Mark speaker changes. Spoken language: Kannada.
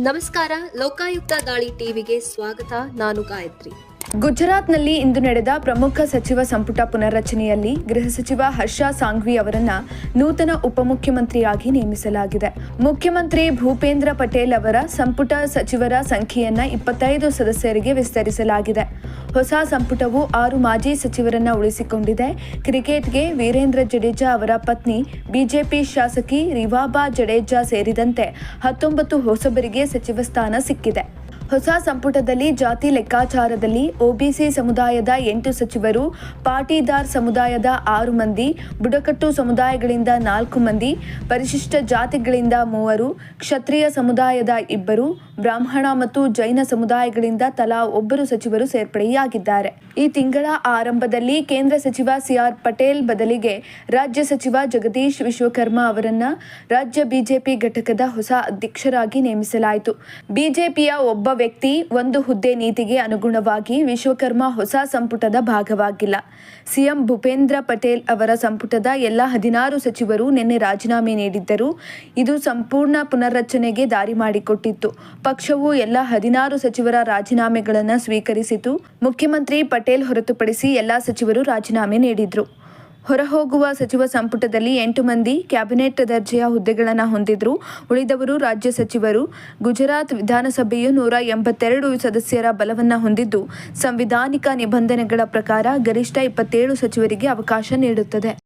Speaker 1: ನಮಸ್ಕಾರ ಲೋಕಾಯುಕ್ತ ದಾಳಿ ಟಿವಿಗೆ ಸ್ವಾಗತ. ನಾನು ಗಾಯತ್ರಿ.
Speaker 2: ಗುಜರಾತ್ನಲ್ಲಿ ಇಂದು ನಡೆದ ಪ್ರಮುಖ ಸಚಿವ ಸಂಪುಟ ಪುನರ್ರಚನೆಯಲ್ಲಿ ಗೃಹ ಸಚಿವ ಹರ್ಷ ಸಾಂಘ್ವಿ ಅವರನ್ನ ನೂತನ ಉಪಮುಖ್ಯಮಂತ್ರಿಯಾಗಿ ನೇಮಿಸಲಾಗಿದೆ. ಮುಖ್ಯಮಂತ್ರಿ ಭೂಪೇಂದ್ರ ಪಟೇಲ್ ಅವರ ಸಂಪುಟ ಸಚಿವರ ಸಂಖ್ಯೆಯನ್ನ ಇಪ್ಪತ್ತೈದು ಸದಸ್ಯರಿಗೆ ವಿಸ್ತರಿಸಲಾಗಿದೆ. ಹೊಸ ಸಂಪುಟವು ಆರು ಮಾಜಿ ಸಚಿವರನ್ನ ಉಳಿಸಿಕೊಂಡಿದೆ. ಕ್ರಿಕೆಟ್ಗೆ ವೀರೇಂದ್ರ ಜಡೇಜಾ ಅವರ ಪತ್ನಿ, ಬಿಜೆಪಿ ಶಾಸಕಿ ರಿವಾಬಾ ಜಡೇಜಾ ಸೇರಿದಂತೆ ಹತ್ತೊಂಬತ್ತು ಹೊಸಬರಿಗೆ ಸಚಿವ ಸ್ಥಾನ ಸಿಕ್ಕಿದೆ. ಹೊಸ ಸಂಪುಟದಲ್ಲಿ ಜಾತಿ ಲೆಕ್ಕಾಚಾರದಲ್ಲಿ ಒಬಿಸಿ ಸಮುದಾಯದ ಎಂಟು ಸಚಿವರು, ಪಾಟೀದಾರ್ ಸಮುದಾಯದ ಆರು ಮಂದಿ, ಬುಡಕಟ್ಟು ಸಮುದಾಯಗಳಿಂದ ನಾಲ್ಕು ಮಂದಿ, ಪರಿಶಿಷ್ಟ ಜಾತಿಗಳಿಂದ ಮೂವರು, ಕ್ಷತ್ರಿಯ ಸಮುದಾಯದ ಇಬ್ಬರು, ಬ್ರಾಹ್ಮಣ ಮತ್ತು ಜೈನ ಸಮುದಾಯಗಳಿಂದ ತಲಾ ಒಬ್ಬರು ಸಚಿವರು ಸೇರ್ಪಡೆಯಾಗಿದ್ದಾರೆ. ಈ ತಿಂಗಳ ಆರಂಭದಲ್ಲಿ ಕೇಂದ್ರ ಸಚಿವ ಸಿಆರ್ ಪಟೇಲ್ ಬದಲಿಗೆ ರಾಜ್ಯ ಸಚಿವ ಜಗದೀಶ್ ವಿಶ್ವಕರ್ಮ ಅವರನ್ನ ರಾಜ್ಯ ಬಿಜೆಪಿ ಘಟಕದ ಹೊಸ ಅಧ್ಯಕ್ಷರಾಗಿ ನೇಮಿಸಲಾಯಿತು. ಬಿಜೆಪಿಯ ಒಬ್ಬ ವ್ಯಕ್ತಿ ಒಂದು ಹುದ್ದೆ ನೀತಿಗೆ ಅನುಗುಣವಾಗಿ ವಿಶ್ವಕರ್ಮ ಹೊಸ ಸಂಪುಟದ ಭಾಗವಾಗಿಲ್ಲ. ಸಿಎಂ ಭೂಪೇಂದ್ರ ಪಟೇಲ್ ಅವರ ಸಂಪುಟದ ಎಲ್ಲ ಹದಿನಾರು ಸಚಿವರು ನಿನ್ನೆ ರಾಜೀನಾಮೆ ನೀಡಿದ್ದರು. ಇದು ಸಂಪೂರ್ಣ ಪುನರ್ರಚನೆಗೆ ದಾರಿ ಮಾಡಿಕೊಟ್ಟಿತ್ತು. ಪಕ್ಷವು ಎಲ್ಲ ಹದಿನಾರು ಸಚಿವರ ರಾಜೀನಾಮೆಗಳನ್ನು ಸ್ವೀಕರಿಸಿತು. ಮುಖ್ಯಮಂತ್ರಿ ಪಟೇಲ್ ಹೊರತುಪಡಿಸಿ ಎಲ್ಲ ಸಚಿವರು ರಾಜೀನಾಮೆ ನೀಡಿದ್ರು. ಹೊರಹೋಗುವ ಸಚಿವ ಸಂಪುಟದಲ್ಲಿ ಎಂಟು ಮಂದಿ ಕ್ಯಾಬಿನೆಟ್ ದರ್ಜೆಯ ಹುದ್ದೆಗಳನ್ನು ಹೊಂದಿದ್ರು. ಉಳಿದವರು ರಾಜ್ಯ ಸಚಿವರು. ಗುಜರಾತ್ ವಿಧಾನಸಭೆಯು ನೂರ ಎಂಬತ್ತೆರಡು ಸದಸ್ಯರ ಬಲವನ್ನು ಹೊಂದಿದ್ದು. ಸಂವಿಧಾನಿಕ ನಿಬಂಧನೆಗಳ ಪ್ರಕಾರ ಗರಿಷ್ಠ ಇಪ್ಪತ್ತೇಳು ಸಚಿವರಿಗೆ ಅವಕಾಶ ನೀಡುತ್ತದೆ.